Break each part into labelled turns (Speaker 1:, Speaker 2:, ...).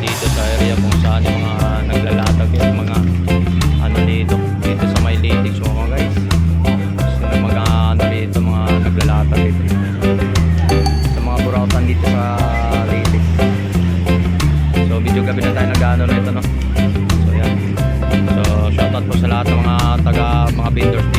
Speaker 1: dito sa area kung saan yung mga naglalatag yung mga ano dito dito sa may litics mga guys sino mga ano dito mga naglalatag dito. Sa mga burautan dito sa litics so video gabi na tayo nag-ano na ito no? So yan. So shoutout po sa lahat ng mga taga mga vendors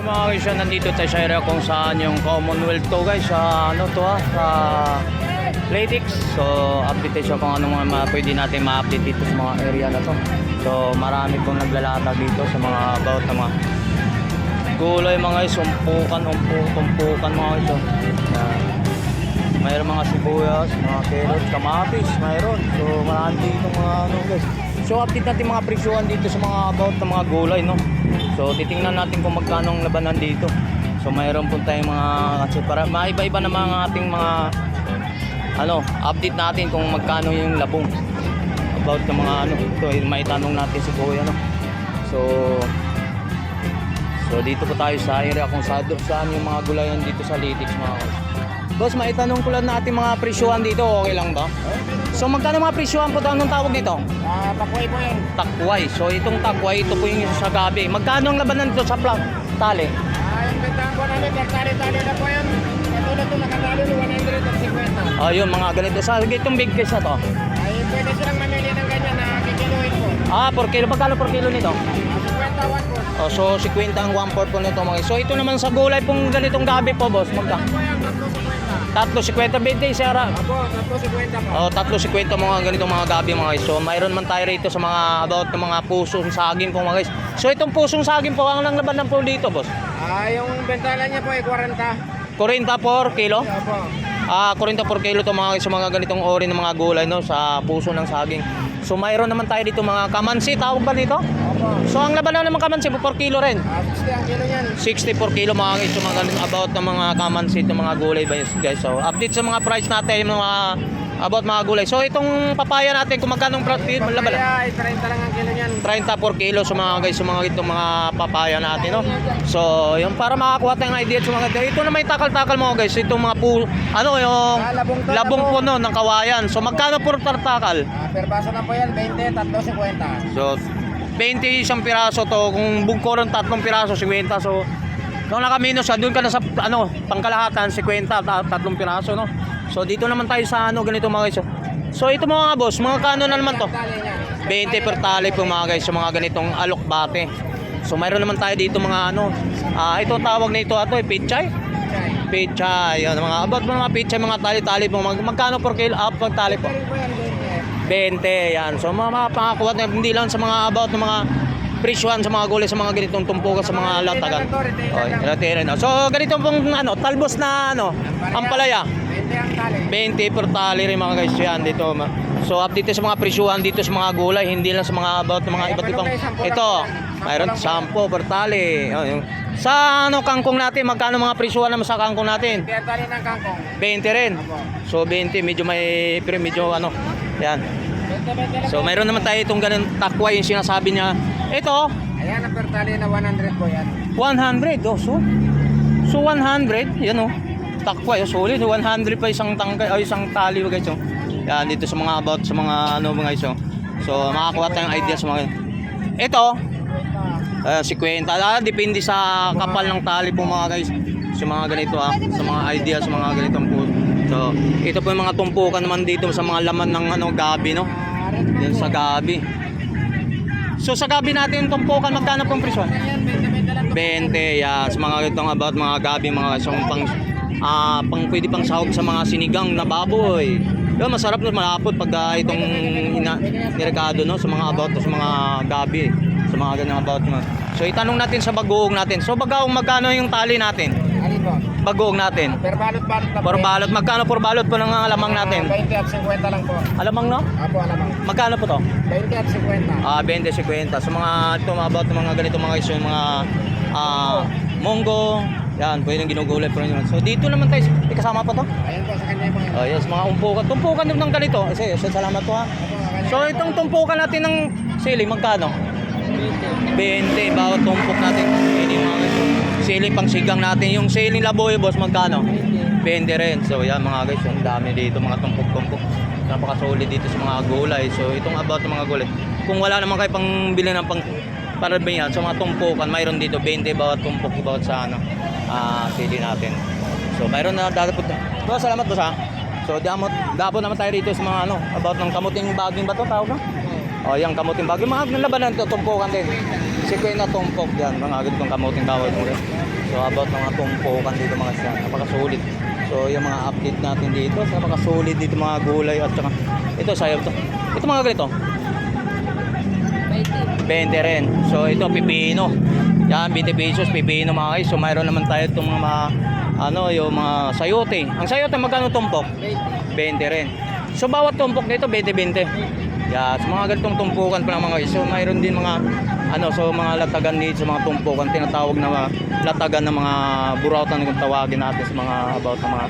Speaker 1: So mga kaisya, nandito tayo sa area kung saan yung Commonwealth to guys sa ano to ha, sa Playtix. So update tayo kung ano mga pwede natin ma-update dito sa mga area na to. So marami pong naglalata dito sa mga about na mga gulay mga guys, umpukan, umpuk, umpukan mga guys. oh. Mayroon mga sibuyas, mga carrots, kamatis, mayroon. So marami dito mga ano guys. So update natin mga presyuhan dito sa mga about ng mga gulay no. So titingnan natin kung magkano ang labanan dito. So mayroon po tayong mga kasi para maiba-iba na mga ating mga ano, update natin kung magkano yung labong. About ng mga ano, ito may tanong natin si Kuya no. So So dito po tayo sa area kung saan, saan yung mga gulayan dito sa Litix mga. Boss, maitanong ko lang natin mga presyuhan dito, okay lang ba? So magkano mga presyuhan po daw anong tawag dito?
Speaker 2: Ah, pakuwi po yan.
Speaker 1: Takway. So itong takway, ito po yung isa sa gabi. Magkano ang labanan dito sa pla- tali?
Speaker 2: Ah, yung bentahan po namin, tali-tali na po yan. Katulad ito nakatali, 150.
Speaker 1: Ayun, mga ganito. Sa itong big case na to.
Speaker 2: Ay, pwede silang mamili ng ganyan na kikiluhin po.
Speaker 1: Ah, 4 kilo. Magkano per kilo nito?
Speaker 2: Ah, 50, 1 po.
Speaker 1: Oh, so 50 ang 1 4 po nito mga. So ito naman sa gulay pong ganitong gabi po, boss. Magka.
Speaker 2: Po yan, 350.
Speaker 1: Tatlo 50 20 sira.
Speaker 2: Apo, 350 po.
Speaker 1: Oh, tatlo 50 mga ganitong mga gabi mga guys. So mayroon man tayo rito sa mga about ng mga pusong saging po mga guys. So itong pusong saging po ang lang laban ng po dito, boss.
Speaker 2: Ah, yung bentahan niya po ay 40.
Speaker 1: 40 por kilo.
Speaker 2: Apo.
Speaker 1: Ah, 40 per kilo to mga sa mga ganitong ori ng mga gulay no sa puso ng saging. So mayroon naman tayo dito mga kamansi, tawag ba dito? So ang laban naman kamansi per kilo rin.
Speaker 2: Ah, 60 ang kilo niyan.
Speaker 1: 60 per kilo mga so mga ganun about ng mga kamansi ng mga gulay guys. So update sa mga price natin yung mga about mga gulay. So itong papaya natin kung magkano ang price laban?
Speaker 2: Kaya ay 30 lang ang kilo niyan.
Speaker 1: 30 per kilo sa mga guys, sa mga itong mga papaya natin, no? So, yung para makakuha tayong idea sa mga ito na may takal-takal mga guys, itong mga pu ano yung
Speaker 2: Ah, labong to,
Speaker 1: labong. puno ng kawayan. So, magkano per takal?
Speaker 2: Ah, per baso na po yan, 20, 350.
Speaker 1: So, 20 isang piraso to, kung bugko ng tatlong piraso, 50. So, nung nakaminos siya, doon ka na sa ano, pangkalahatan, 50, ta- tatlong piraso, no? So, dito naman tayo sa ano, ganito mga guys. So, ito mga boss, mga kano na naman to?
Speaker 2: Tali niyan.
Speaker 1: 20 per tali po mga guys sa mga ganitong alokbate. So mayroon naman tayo dito mga ano, ah ito tawag na ito ato eh, pichay. Pichay, yan mga about mga pichay mga tali-tali po mag, magkano per kilo up per tali po?
Speaker 2: Ito rin po yan, 20.
Speaker 1: 20 yan. So mga pangakuha na hindi lang sa mga about ng mga presyuhan sa mga gulay sa mga ganitong tumpukan sa mga latagan. Okay, retailer na. So ganito pong ano, talbos na ano, ampalaya.
Speaker 2: 20 ang tali.
Speaker 1: 20 per tali rin mga guys yan dito. So update sa mga presyuhan dito sa mga gulay, hindi lang sa mga about ng mga iba't ibang ito. Mayroon 10 per tali. Sa ano kangkong natin, magkano mga presyuhan naman sa kangkong natin?
Speaker 2: 20 ang tali ng kangkong.
Speaker 1: 20 rin. So 20 medyo may medyo ano. Yan.
Speaker 2: 20, 20 lang
Speaker 1: So mayroon naman tayo itong ganun takwa yung sinasabi niya. Ito,
Speaker 2: Ayan, ang per tali na 100 po yan.
Speaker 1: 100 oh. So, so 100, yan oh. Takwa, oh, solid. 100 pa isang tangkay, oh, isang tali guys. Oh. Yan dito sa mga about sa mga ano mga guys. Oh. So makakuha tayong idea sa mga Ito, uh, 50. Ah, depende sa kapal ng tali po mga guys. Sa mga ganito ah, sa mga idea sa mga ganitong po. So, ito po yung mga tumpukan naman dito sa mga laman ng ano gabi, no? Yan sa gabi. So sa gabi natin tumpukan magkano pong presyo?
Speaker 2: Ayan, 20, 20 lang po.
Speaker 1: 20, yeah, sa mga itong about mga gabi, mga isang pang ah pang pwede pang sahog sa mga sinigang na baboy. Yun, masarap na malapot pag ah, itong ina, niregado no sa mga about sa mga gabi, sa mga ganung about mga. So itanong natin sa bagoong natin. So bagaong magkano yung tali natin?
Speaker 2: Ano po?
Speaker 1: Bagoong natin.
Speaker 2: Per balot-balot lang
Speaker 1: Por balot, magkano por balot po ng alamang natin?
Speaker 2: 20 at 50 lang po.
Speaker 1: Alamang no?
Speaker 2: Apo, alamang.
Speaker 1: Magkano po to?
Speaker 2: 20 at 50.
Speaker 1: Ah, 20, 50. Sa mga ito mga about mga ganito mga yung mga ah, munggo, yan, pwedeng ginugulay po rin yun. So dito naman tayo, may kasama pa to?
Speaker 2: Ayan po sa kanya mga...
Speaker 1: Oh yes, mga umpukan. Tumpukan din ng ganito. Kasi, so, salamat po ha. So itong tumpukan natin ng sili, magkano? 20, bawat tumpok natin. Ini mga sili pang sigang natin. Yung sili laboy, boss, magkano? 20 rin. So yan mga guys, ang dami dito, mga tumpok-tumpok. Napaka-solid dito sa mga gulay. So itong about ng mga gulay. Kung wala naman kayo pang bili ng pang para yan, sa mga tumpukan, mayroon dito 20 bawat tumpok bawat sa ano, ah sili natin. So mayroon na dadapot. So salamat po sa. So damot, dapo naman tayo rito sa mga ano, about ng kamuting baging ba to tawag na? O yan, kamuting baging. Mga labanan to, tumpukan din. Si Queen na tumpok yan, mga ganitong kamuting tawag mo. So about mga tumpukan dito mga siya, napakasulit. So yung mga update natin dito, napakasulit dito mga gulay at saka ito sayo to. Ito mga ganito. 20 rin. So ito pipino. Yan 20 pesos pipino mga guys. So mayroon naman tayo itong mga ano yung mga sayote. Ang sayote magkano tumpok? 20 rin. So bawat tumpok nito 20-20. Yeah, so mga ganitong tumpukan pa ng mga guys. So mayroon din mga ano so mga latagan dito sa mga tumpukan tinatawag na mga latagan ng mga burautan kung tawagin natin sa mga about sa mga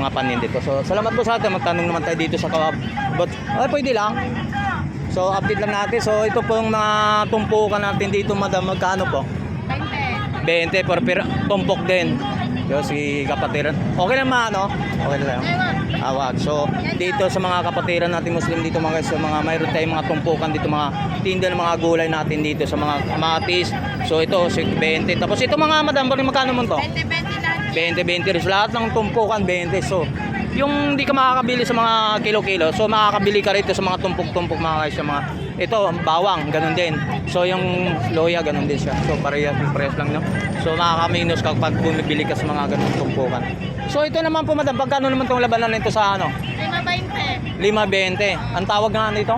Speaker 1: mga panin dito. So salamat po sa atin. Magtanong naman tayo dito sa Kaab. But ay pwede lang. So update lang natin. So ito po yung mga tumpukan natin dito madam. Magkano po? 20 per per tumpok din. Yo si kapatiran. Okay lang ma ano? Okay na tayo. Awag. So dito sa mga kapatiran natin Muslim dito mga guys, so, mga mayroon tayong mga tumpukan dito mga tinda ng mga gulay natin dito sa mga kamatis. So ito si 20. Tapos ito mga madam, magkano mo to? 20-20 rin. So, lahat ng tumpukan 20. So, yung hindi ka makakabili sa mga kilo-kilo, so makakabili ka rito sa mga tumpok-tumpok mga guys, sa mga ito, bawang, ganun din. So, yung loya, ganun din siya. So, parehas, parehas lang, no? So, makaka-minus ka pag bumibili ka sa mga ganung tumpukan. So, ito naman po, madam, pagkano naman itong labanan nito sa ano? 5.20. Ang tawag nga nito?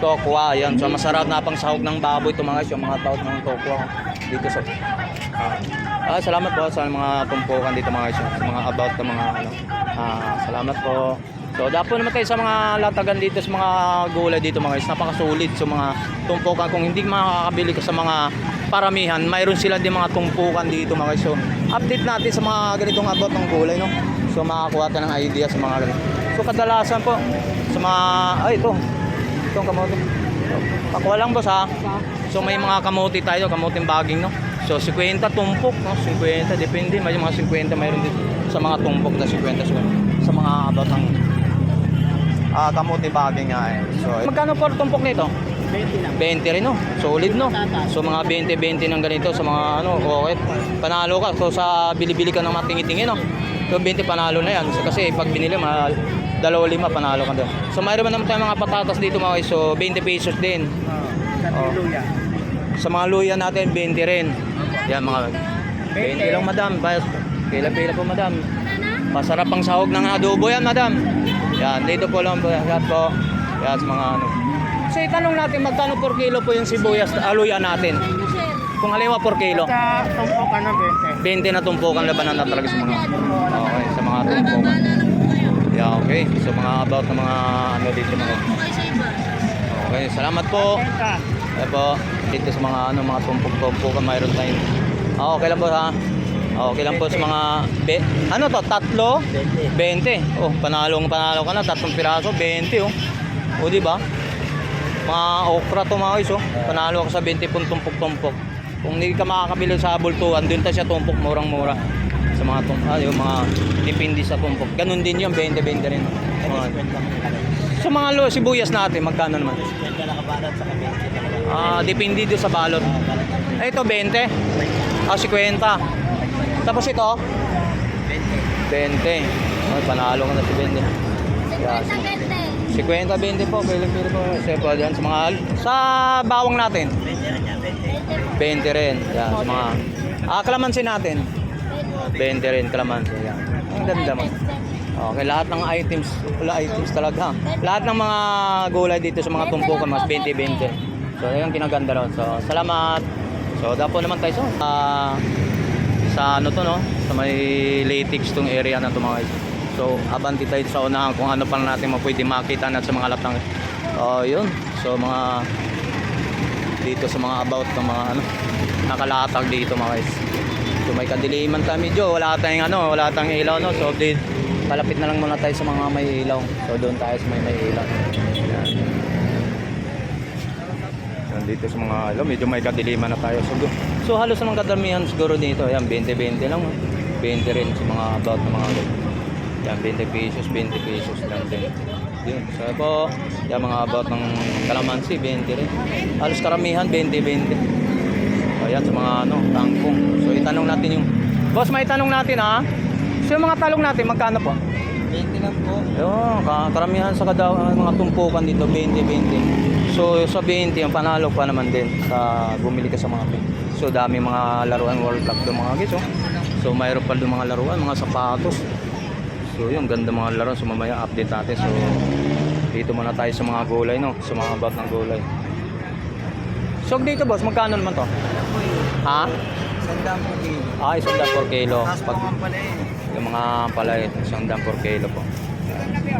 Speaker 1: Tokwa, yan. So, masarap na pang sahog ng baboy ito mga yung mga tawag ng tokwa dito sa... Ah, ah, salamat po sa mga tumpukan dito mga sa mga about ng mga ano. Ah, salamat po. So, dapo naman tayo sa mga latagan dito sa mga gulay dito mga guys. Napakasulit sa mga tumpukan. Kung hindi makakabili ka sa mga paramihan, mayroon sila din mga tumpukan dito mga guys. So, update natin sa mga ganitong about ng gulay, no? So, makakuha tayo ng idea sa mga ganito. So, kadalasan po sa mga, ay ito, itong kamote. So, pakuha lang boss ha. So, may mga kamote tayo, kamoting baging, no? So, 50 tumpok, no? 50, depende. May mga 50 mayroon din sa mga tumpok na 50, so, sa mga about ng ah kamote baging nga eh. So, magkano po tumpok nito?
Speaker 2: 20 lang.
Speaker 1: 20 rin no. Solid no. So mga 20-20 ng ganito sa mga ano, okay. Panalo ka. So sa bili-bili ka ng mga tingi-tingi no. So 20 panalo na yan. So, kasi pag binili mahal, dalawa lima panalo ka doon. So mayroon naman tayong mga patatas dito mga guys. So 20 pesos din.
Speaker 2: Sa
Speaker 1: Oh. Sa mga luya natin 20 rin. Yan mga 20 lang madam. Pila-pila po madam. Masarap ang sahog ng adobo yan madam. Yan, dito po lang po. Yan po. Yan sa mga ano. So itanong natin magkano per kilo po yung sibuyas aluya natin. Kung halimbawa per kilo.
Speaker 2: Sa tumpukan ng
Speaker 1: 20
Speaker 2: 20.
Speaker 1: na tumpukan labanan na talaga sa mga okay sa mga tumpukan yeah okay so mga about ng mga ano dito mga okay salamat po eh po dito sa mga ano mga tumpok-tumpukan mayroon tayong ah, okay lang po ha okay lang po sa mga be, ano to tatlo? 20 oh panalong panalo ka na tatlong piraso 20 oh. O di ba? Mga okra to mga guys oh. Panalo ka sa 20 pun tumpok-tumpok. Kung hindi ka makakabili sa bultuhan doon tayo siya tumpok murang-mura. Sa mga tum ah, yung mga depende sa tumpok. Ganun din yung 20-20 rin. Mga- sa mga lo sibuyas natin magkano naman?
Speaker 2: 20 nakabalat sa 20 talaga.
Speaker 1: ah depende doon sa balot. Eh, ito 20 ah 50 tapos ito 20 Ay, panalo ka na si 20 yeah. 50, 20 po, pwede pwede po. Kasi po dyan sa mga, sa bawang natin. 20 rin. Yan, sa mga, ah, kalamansi natin. 20 rin, kalamansi. Yan. Ang ganda mo. Okay, lahat ng items, wala items talaga. Lahat ng mga gulay dito sa mga tumpukan, mas 20-20. So, yung kinaganda ron. So, salamat. So, dapo naman tayo sa, ah, sa ano to, no? Sa may latex tong area na to mga guys. So, abanti tayo sa unahan kung ano pa natin mapwede makita na sa mga latang. Oh, yun. So, mga dito sa mga about ng mga ano nakalatag dito mga guys. So may kadiliman tayo medyo, wala tayong ano, wala tayong ilaw no. So di, palapit na lang muna tayo sa mga may ilaw. So doon tayo sa may may ilaw. Yan. Dito sa mga ilaw, medyo may kadiliman na tayo. So, do- so halos naman kadamihan siguro dito. Yan, 20-20 lang. oh. 20 rin sa mga about ng mga yan, 20 pesos, 20 pesos lang din. Yun. So po, yan mga about ng kalamansi, 20 rin. Halos karamihan, 20-20. So yan, sa mga ano, tangkong. So itanong natin yung... Boss, may tanong natin ha? So yung mga talong natin, magkano po?
Speaker 2: 20 lang po.
Speaker 1: Yung karamihan sa kada mga tumpukan dito, 20-20. So sa 20, ang panalo pa naman din sa bumili ka sa mga So dami mga laruan World Cup doon mga guys. Oh. So mayroon pa doon mga laruan, mga sapatos. So yung ganda mga laruan. So mamaya update natin. So dito muna tayo sa mga gulay no, sa mga about ng gulay. So dito boss, magkano naman to? Ha?
Speaker 2: Sandang po din.
Speaker 1: Ah, isang daan per kilo. Pag, yung mga palay, isang daan per kilo po.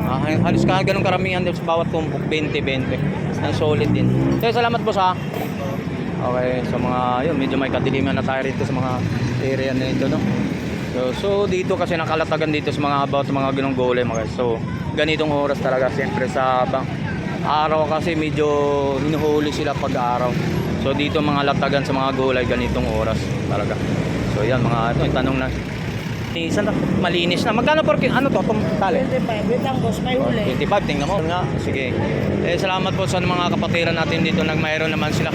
Speaker 1: Ah, halos ka ganun karamihan din sa bawat tumpok, 20-20. Ang solid din. Kaya salamat po sa Okay, sa mga yun, medyo may kadiliman na tayo rito sa mga area na ito, no? So, so dito kasi nakalatagan dito sa mga about sa mga ganung gulay mga guys. So, ganitong oras talaga siyempre sa bang araw kasi medyo hinuhuli sila pag araw. So dito mga latagan sa mga gulay ganitong oras talaga. So yan mga ito, tanong na. Isang malinis na. Magkano por ano to? Tum tali?
Speaker 2: 25. Wait lang boss, may huli.
Speaker 1: 25, tingnan mo. Nga, sige. Eh, salamat po sa mga kapatiran natin dito. Nag mayroon naman sila.